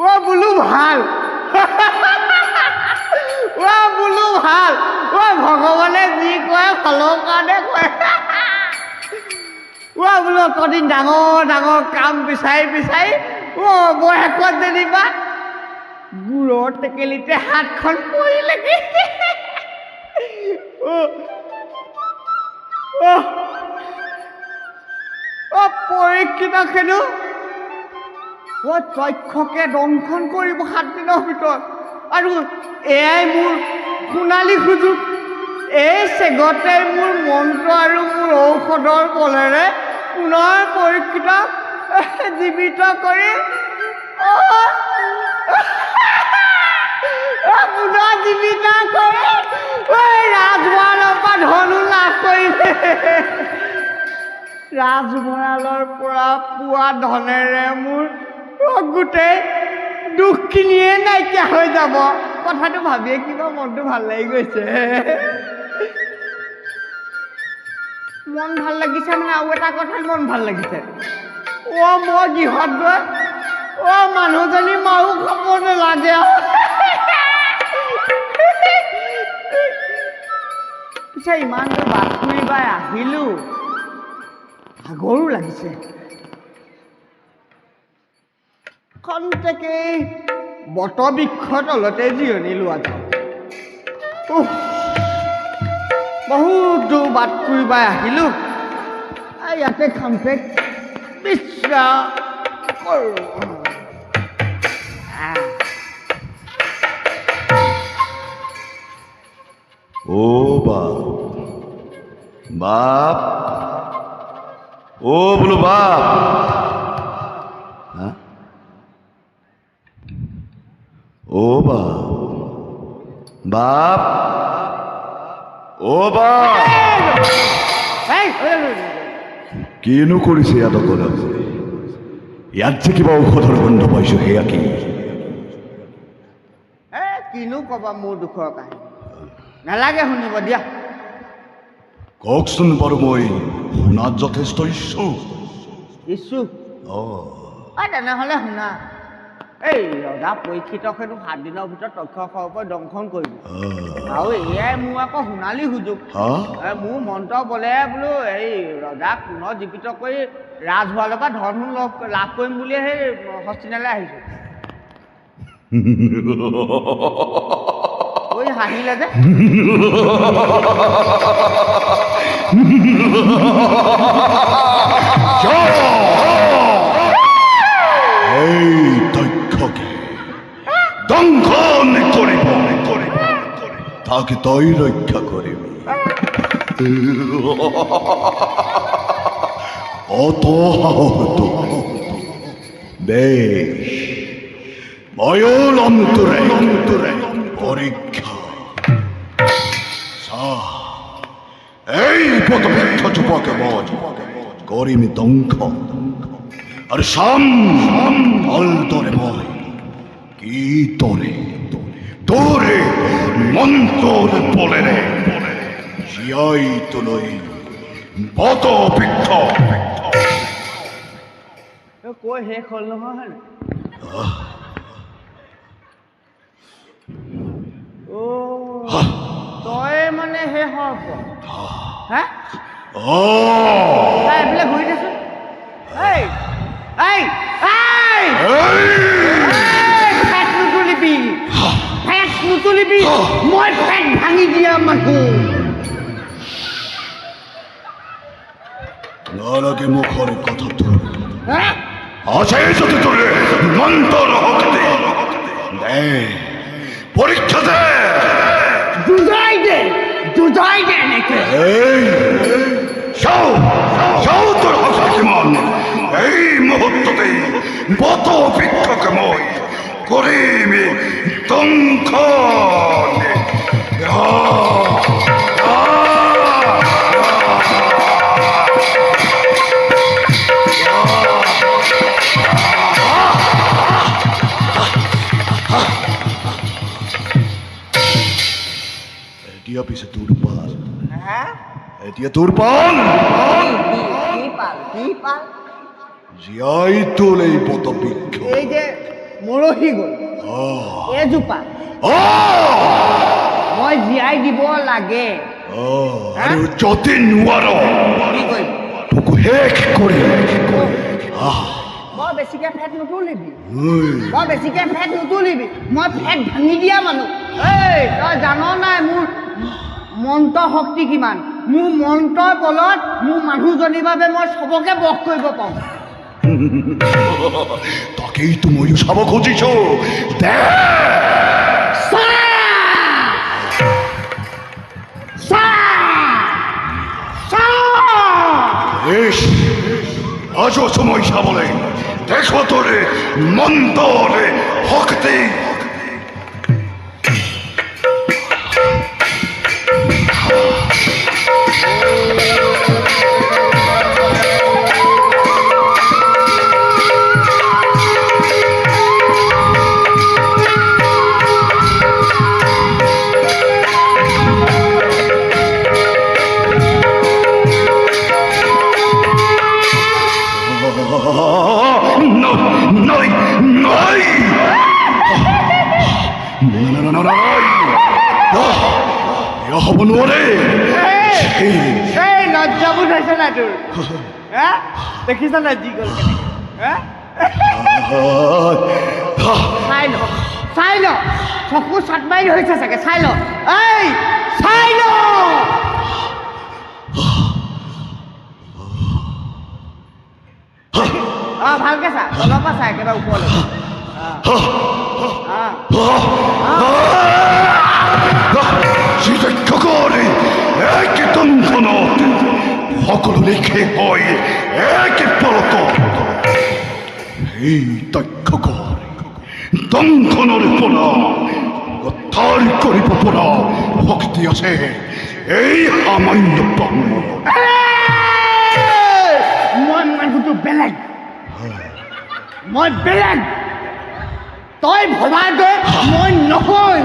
ও বোলো ভালো ও বোলো ভালো ও ভগৱানে যি কয় ভালৰ কাৰণে কয়। ও বোলো কদিন ডাঙৰ ডাঙৰ কাম বিচাৰি বিচাৰি অ বয়সত যেনিবা বুঢ়ৰ টেকেলিতে হাতখন পৰিলেগে অ পৰীক্ষিত খেনো অ তক্ষকে দংশন কৰিব সাত দিনৰ ভিতৰত। আৰু এয়াই মোৰ সোণালী সুযোগ। এই চেগতে মোৰ মন্ত্ৰ আৰু মোৰ ঔষধৰ বলেৰে পুনৰ পৰীক্ষিত, জীৱিত কৰি পুনৰ জীৱিত কৰি ৰাজভঁৰালৰ পৰা ধনো লাভ কৰিছে ৰাজভঁৰালৰ পৰা পোৱা ধনেৰে মোৰ গোটেই দুখখিনিয়ে নাইকিয়া হৈ যাব। কথাটো ভাবিয়ে কিবা মনটো ভালো লাগি গৈছে। মন ভালো লাগিছে মানে আৰু এটা কথাত মন ভালো লাগিছে। অ মই গৃহত গৈ অ মানুহজনী মাৰো খাব নালাগে। পিছে ইমান বাট ফুৰি বাই আহিলোঁ। ভাগৰো লাগিছে। খন্তেকে বটবৃক্ষৰ তলতে জিৰণি লোৱা যাওঁ বহুত দূৰ বাট ফুৰিবাই আহিলোঁ। ইয়াতে খন্তেক বিশ্ৰাম কৰোঁ। ও বাপ বাপ। ও বলো বাপ। ও বাপ। বাপ। ও বাপ। কিনো কৰিছে ইয়াত অকলে ইয়াত যে কিবা ঔষধৰ গোন্ধ পাইছো সেয়া কি? কিনো ক'বা মোৰ দুখৰ কাহিনী। নালাগে শুনিব দিয়া। কওকচোন বাৰু মই শুনাত যথেষ্ট ইচ্ছুক ইছু অ। অ তেনেহ'লে শুনা। এই ৰজা পৰীক্ষিতক হেনো সাত দিনৰ ভিতৰত তক্ষকৰ ওপৰত দংশন কৰিব আৰু এয়াই মোৰ আকৌ সোণালী সুযোগ মোৰ মন্ত্ৰ বলে বোলো এই ৰজাক পুনৰ জীৱিত কৰি ৰাজভঁৰালৰ পৰা ধন সোণ লাভ লাভ কৰিম বুলিয়ে সেই হস্তিনালৈ আহিছোঁ ঐ হাঁহিলে যে তাকে তই ৰক্ষা কৰিবি অত তোৰ। বেশ। ময়ূর অন্তরে অন্তরে পরীক্ষা এই পদবৃদ্ধ যুবকে মজ করিমি দংখ। আর সাম ফল তোরে মই কি তোরে তোরে মন্তর বলে রে। জিয়াই তুলই বত বৃক্ষ এই কৈ শেষ হ'ল নহয় হয় নাই? অ' তই মানে হে অ তাই এইফালে ঘূৰি দেচোন মই ফেট ভাঙি দিয়া মানুহ নালাগে মুখৰ কথা হে? আছে যদি তোৰে মন্ত্ৰৰ শক্তি দে পৰীক্ষা দে। যুঁজাই দে যুঁজাই দে এনেকে। এই চাও চাও তোৰ শক্তি কিমান। এই মুহূৰ্ততেই বত বৃক্ষকে মই কৰিম দংখন এতিয়া পিছে তোৰ পাল হে এতিয়া তোৰ পাল কি কি পাল কি পাল জীয়াই তোল এই বত বৃক্ষ। এই যে মৰহি গ'ল। এজোপা। মই জীয়াই দিব লাগে। আৰু যদি নোৱাৰ। কি কৰিম? তোক শেষ কৰি। বৰ বেছিকে ফেট নুতুলিবি। বৰ বেছিকে ফেট নুতুলিবি। মই ফেট ভাঙি দিয়া মানুহ। এই তই জান নাই মোৰ মন্ত্ৰ শক্তি কিমান? মোৰ মন্ত্ৰৰ বলত মোৰ মানুহজনীৰ বাবে মই চবকে বস কৰিব পাৰোঁ। তাকেইতো তো চাব খুঁজিছ। বেশ। আজও সময় সাবলে দেখো তোরে মন্তরে হকতে হ'ব নোৱাৰে এই এই লজ্জাবোৰ হৈছে নাই তোৰ হা দেখিছ নাই যি গ'ল কেনেকে হা চাই ল চাই ল চকু চাট মাৰি হৈছে চাগে চাই ল এই চাই ল অঁ ভালকে চা পৰা চা একেবাৰে ওপৰলৈ সিদ্ধকরে সকলো লিখে হয়। এক পলত এই দংখনৰ পৰা উদ্ধাৰ কৰিব পৰা শক্তি আছে। এই সামান্য ব্ৰহ্ম মই মানুহটো বেলেগ। মই বেলেগ। তই দৰে মই নহয়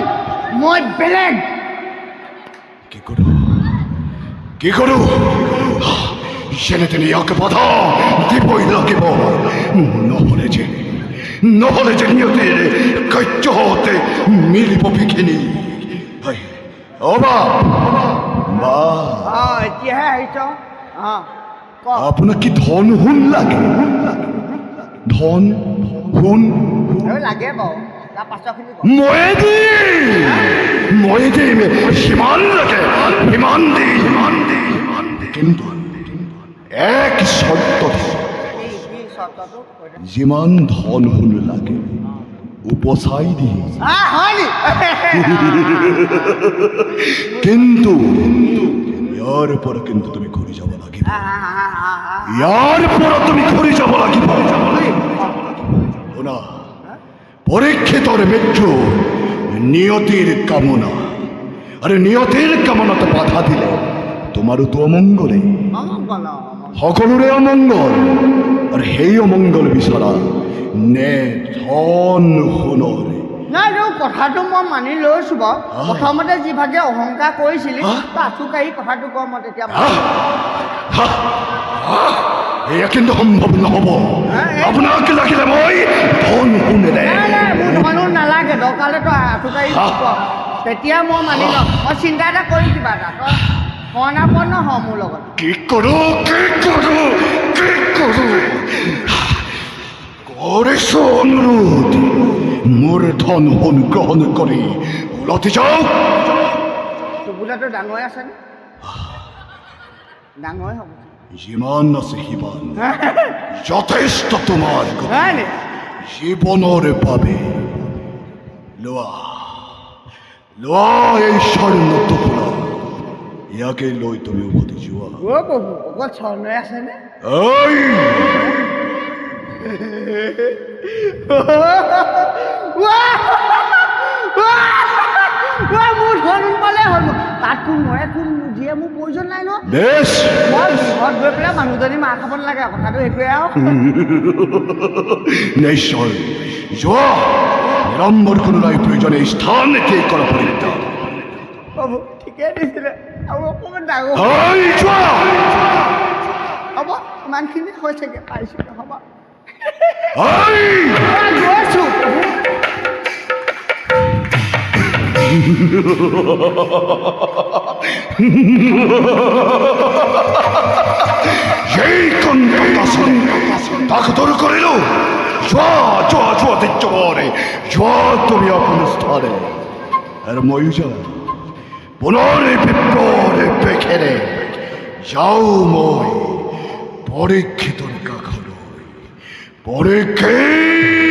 মই বেলেগ। কি কৰোঁ? কি কৰোঁ সেনে তেনে ইয়াক বাধা দিবই লাগিব। নহ'লে যে নহ'লে যে নিয়তিৰ কাৰ্য হওঁতে মিলিব বিঘিনি অ' বা বা অঁ এতিয়াহে আহিছ অঁ ক। ধন হুন লাগে? ধন এই লাগে বাৰু তাৰ পাছৰখিনি ক ময়ে দিম সিমান লাগে সিমান দি সিমান দি সিমান দি। কিন্তু এক যিমান ধন লাগে উপচাই দি আহ, নি কিন্তু কিন্তু তুমি ঘূৰি যাব লাগিব তুমি ঘূৰি যাব লাগিব শুনা পৰীক্ষিতৰ মৃত্যু নিয়তিৰ কামনা। আৰু নিয়তিৰ কামনাত বাধা দিলে অমংগলে অমংগল অমংগল। সকলোৰে অমংগল আৰু সেই অমংগল বিচৰা নে ধন সোণৰে নাই তোৰ কথাটো মই মানি লৈছোঁ বাৰু প্ৰথমতে যিভাগে অহংকাৰ কৰিছিলি। তই কথাটো ক মই তেতিয়া এয়া কিন্তু সম্ভৱ নহ'ব আপোনাক লাগিলে মই ধন নাই নাই মোৰ ধনো নালাগে দৰকাৰলৈ তই আঁঠুকাঢ়ি তেতিয়া মই মানি ল'ম মই চিন্তা এটা কৰিম কিবা এটা তই হ মোৰ লগত কি কৰোঁ কি কৰোঁ কি কৰোঁ কৰিছো অনুৰোধ মোৰ ধন সোণ গ্ৰহণ কৰি ওলটি যাওক টোপোলাটো ডাঙৰে আছেনে ডাঙৰে হ'ব যিমান আছে সিমান যথেষ্ট তোমাৰ হয় জীৱনৰ বাবে লোৱা লোৱা এই স্বৰ্ণ টোপোলা ইয়াকে লৈ তুমি উভতি যোৱা অকল স্বৰ্ণই আছেনে ঐ মোৰ পালে। তাত কোন মৰে কোন যিয়ে মোৰ প্ৰয়োজন নাই ন? মই ঘৰত গৈ পেলাই মানুহজনী মাৰ খাব নালাগে কথাটো সেইটোৱে আৰু। নিশ্চয় যোৱা। নিৰম্বৰ কোনোলাই প্ৰয়োজনে স্থান এতিয়াই কৰা পৰিত্যাগ প্ৰভু ঠিকে দিছিলে। আৰু অকণমান ডাঙৰ হ'ব। ইমানখিনি হৈছেগৈ পাইছোঁ হ'ব মই গৈছোঁ সেই কণ্ঠদাসন তাকে দূর করিল তুমি আপন স্থানে আর ময়ূজা পুনরে বিপ্লরে পেখেরে যাও মই পরীক্ষিত পরীক্ষিত